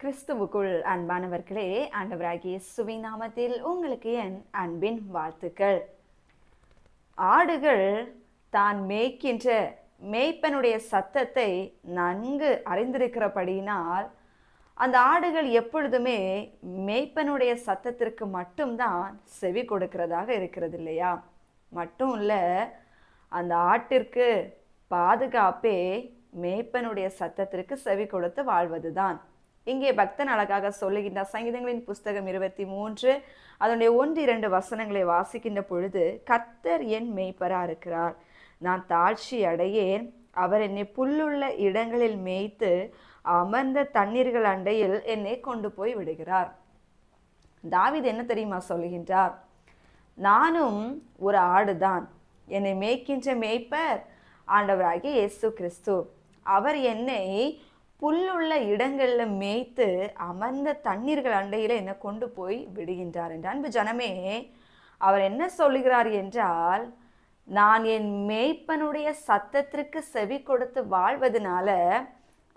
கிறிஸ்துவுக்குள் அன்பானவர்களே ஆண்டவராகிய சுவிநாமத்தில் உங்களுக்கு என் அன்பின் வாழ்த்துக்கள். ஆடுகள் தான் மேய்க்கின்ற மேய்ப்பனுடைய சத்தத்தை நன்கு அறிந்திருக்கிறபடியினால் அந்த ஆடுகள் எப்பொழுதுமே மேய்ப்பனுடைய சத்தத்திற்கு மட்டும்தான் செவி கொடுக்கிறதாக இருக்கிறது இல்லையா மட்டும் இல்லை அந்த ஆட்டிற்கு பாதுகாப்பே மேய்ப்பனுடைய சத்தத்திற்கு செவி கொடுத்து வாழ்வதுதான். இங்கே பக்தன் அழகாக சொல்லுகின்றார் சங்கீதங்களின் புஸ்தகம் இருபத்தி மூன்று அதனுடைய ஒன்று இரண்டு வசனங்களை வாசிக்கின்ற பொழுது கர்த்தர் என் மேய்ப்பரா இருக்கிறார். நான் தாழ்ச்சி அடையேன். அவர் என்னை புல்லுள்ள இடங்களில் மேய்த்து அமர்ந்த தண்ணீர்கள் அண்டையில் என்னை கொண்டு போய் விடுகிறார். தாவித் என்ன தெரியுமா சொல்லுகின்றார்? நானும் ஒரு ஆடுதான். என்னை மேய்க்கின்ற மேய்ப்பர் ஆண்டவராகிய இயேசு கிறிஸ்து. அவர் என்னை புல்லுள்ள இடங்களில் மேய்த்து அமர்ந்த தண்ணீர்கள் அண்டையில் என்னை கொண்டு போய் விடுகின்றார் என்ற. அன்பு ஜனமே அவர் என்ன சொல்லுகிறார் என்றால் நான் என் மேய்ப்பனுடைய சத்தத்திற்கு செவி கொடுத்து வாழ்வதனால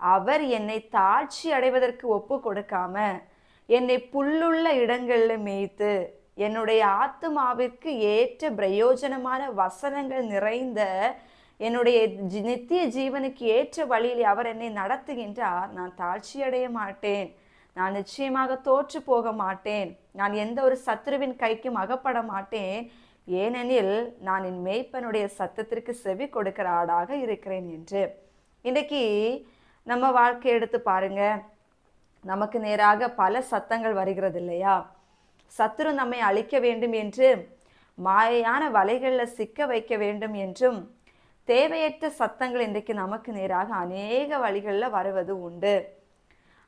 அவர் என்னை தாழ்ச்சி அடைவதற்கு ஒப்பு கொடுக்காம என்னை புல்லுள்ள இடங்களில் மேய்த்து என்னுடைய ஆத்துமாவிற்கு ஏற்ற பிரயோஜனமான வசனங்கள் நிறைந்த என்னுடைய நித்திய ஜீவனுக்கு ஏற்ற வழியில் அவர் என்னை நடத்துகின்றார். நான் தாழ்ச்சியடைய மாட்டேன். நான் நிச்சயமாக தோற்று போக மாட்டேன். நான் எந்த ஒரு சத்துருவின் கைக்கும் அகப்பட மாட்டேன். ஏனெனில் நான் என் மேய்ப்பனுடைய சத்தத்திற்கு செவி கொடுக்கிற ஆடாக இருக்கிறேன் என்று. இன்றைக்கு நம்ம வாழ்க்கை எடுத்து பாருங்க. நமக்கு நேராக பல சத்தங்கள் வருகிறது இல்லையா? சத்துரு நம்மை அழிக்க வேண்டும் என்று மாயையான வலைகளில் சிக்க வைக்க வேண்டும் என்றும் தேவையற்ற சத்தங்கள் இன்றைக்கு நமக்கு நேராக அநேக வழிகளில் வருவது உண்டு.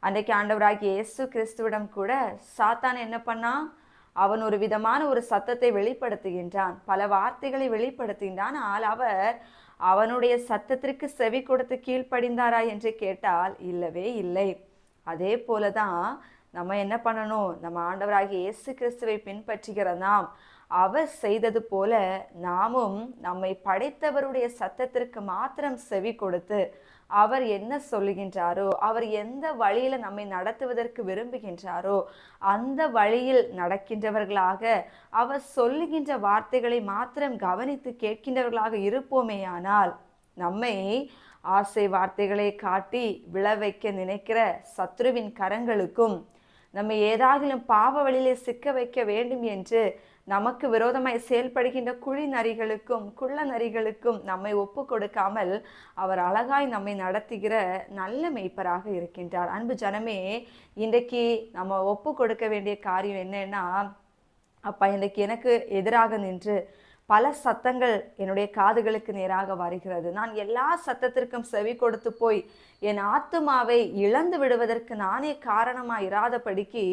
அன்றைக்கு ஆண்டவராகி இயேசு கிறிஸ்துவிடம் கூட சாத்தான் என்ன பண்ணான் அவன் ஒரு விதமான ஒரு சத்தத்தை வெளிப்படுத்துகின்றான். பல வார்த்தைகளை வெளிப்படுத்துகின்றான். ஆனால் அவர் அவனுடைய சத்தத்திற்கு செவி கொடுத்து கீழ்ப்படிந்தாரா என்று கேட்டால் இல்லவே இல்லை. அதே போல தான் நம்ம என்ன பண்ணணும்? நம்ம ஆண்டவராகிய இயேசு கிறிஸ்துவை பின்பற்றுகிற நாம் அவர் செய்தது போல நாமும் நம்மை படைத்தவருடைய சத்தத்திற்கு மாத்திரம் செவி கொடுத்து அவர் என்ன சொல்லுகின்றாரோ அவர் எந்த வழியில் நம்மை நடத்துவதற்கு விரும்புகின்றாரோ அந்த வழியில் நடக்கின்றவர்களாக அவர் சொல்லுகின்ற வார்த்தைகளை மாத்திரம் கவனித்து கேட்கின்றவர்களாக இருப்போமேயானால் நம்மை ஆசை வார்த்தைகளை காட்டி விளைவைக்க நினைக்கிற சத்ருவின் கரங்களுக்கும் நம்மை ஏதாகிலும் பாவ வழியிலே சிக்க வைக்க வேண்டும் என்று நமக்கு விரோதமாய் செயல்படுகின்ற குழி நரிகளுக்கும் குள்ள நரிகளுக்கும் நம்மை ஒப்பு கொடுக்காமல் அவர் அழகாய் நம்மை நடத்துகிற நல்ல மெய்ப்பராக இருக்கின்றார். அன்பு ஜனமே இன்றைக்கு நம்ம ஒப்பு கொடுக்க வேண்டிய காரியம் என்னன்னா அப்பா இன்றைக்கு எனக்கு எதிராக நின்று பல சத்தங்கள் என்னுடைய காதுகளுக்கு நேராக வருகிறது. நான் எல்லா சத்தத்திற்கும் செவி கொடுத்து போய் என் ஆத்துமாவை இழந்து விடுவதற்கு நானே காரணமாக இராதபடிக்கு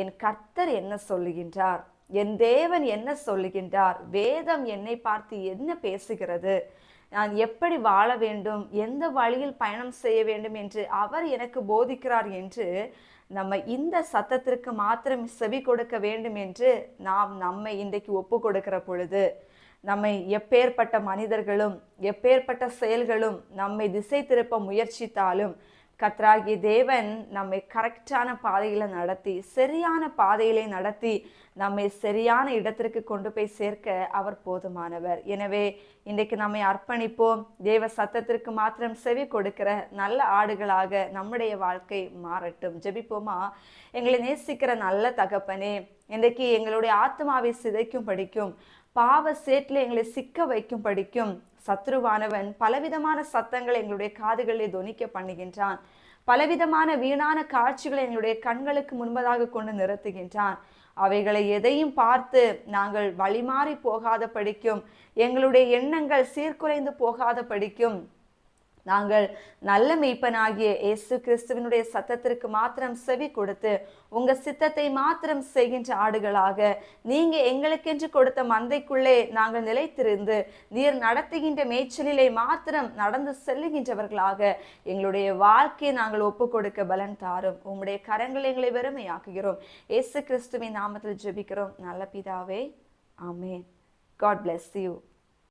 என் கர்த்தர் என்ன சொல்லுகின்றார்? என் தேவன் என்ன சொல்லுகின்றார்? வேதம் என்னை பார்த்து என்ன பேசுகிறது? நான் எப்படி வாழ வேண்டும்? எந்த வழியில் பயணம் செய்ய வேண்டும் என்று அவர் எனக்கு போதிக்கிறார் என்று நம்ம இந்த சத்தத்திற்கு மாத்திரம் செவி கொடுக்க வேண்டும் என்று நாம் நம்மை இன்றைக்கு ஒப்பு கொடுக்கிற பொழுது நம்மை எப்பேற்பட்ட மனிதர்களும் எப்பேற்பட்ட செயல்களும் நம்மை திசை திருப்ப முயற்சித்தாலும் கத்ராகிய தேவன் நம்மை கரெக்டான பாதையில் நடத்தி சரியான பாதையிலே நடத்தி நம்மை சரியான இடத்திற்கு கொண்டு போய் சேர்க்க அவர் போதுமானவர். எனவே இன்றைக்கு நம்மை அர்ப்பணிப்போம். தேவ சத்தத்திற்கு மாத்திரம் செவி கொடுக்கிற நல்ல ஆடுகளாக நம்முடைய வாழ்க்கை மாறட்டும். ஜெபிப்போமா? எங்களை நேசிக்கிற நல்ல தகப்பனே இன்றைக்கு எங்களுடைய ஆத்மாவை சிதைக்கும் படிக்கும் பாவ சேற்றில் எங்களை சிக்க வைக்கும் படிக்கும். சத்ருவானவன் பலவிதமான சத்தங்களை எங்களுடைய காதுகளில் துணிக்க பண்ணுகின்றான். பலவிதமான வீணான காட்சிகளை எங்களுடைய கண்களுக்கு முன்பதாக கொண்டு நிறுத்துகின்றான். அவைகளை எதையும் பார்த்து நாங்கள் வழிமாறி போகாத படிக்கும். எங்களுடைய எண்ணங்கள் சீர்குலைந்து போகாத படிக்கும். நாங்கள் நல்ல மெய்ப்பனாகிய இயேசு கிறிஸ்துவினுடைய சத்தத்திற்கு மாத்திரம் செவி கொடுத்து உங்க சித்தத்தை மாத்திரம் செய்கின்ற ஆடுகளாக நீங்க எங்களுக்கென்று கொடுத்த மந்தைக்குள்ளே நாங்கள் நிலைத்திருந்து நீர் நடத்துகின்ற மேய்ச்சலிலே மாத்திரம் நடந்து செல்லுகின்றவர்களாக எங்களுடைய வாழ்க்கையை நாங்கள் ஒப்பு கொடுக்க பலன் தாரும். உம்முடைய கரங்கள் எங்களை வெறுமையாக்குகிறோம். இயேசு கிறிஸ்துவின் நாமத்தில் ஜெபிக்கிறோம். நல்ல பிதாவே ஆமே காட் bless யூ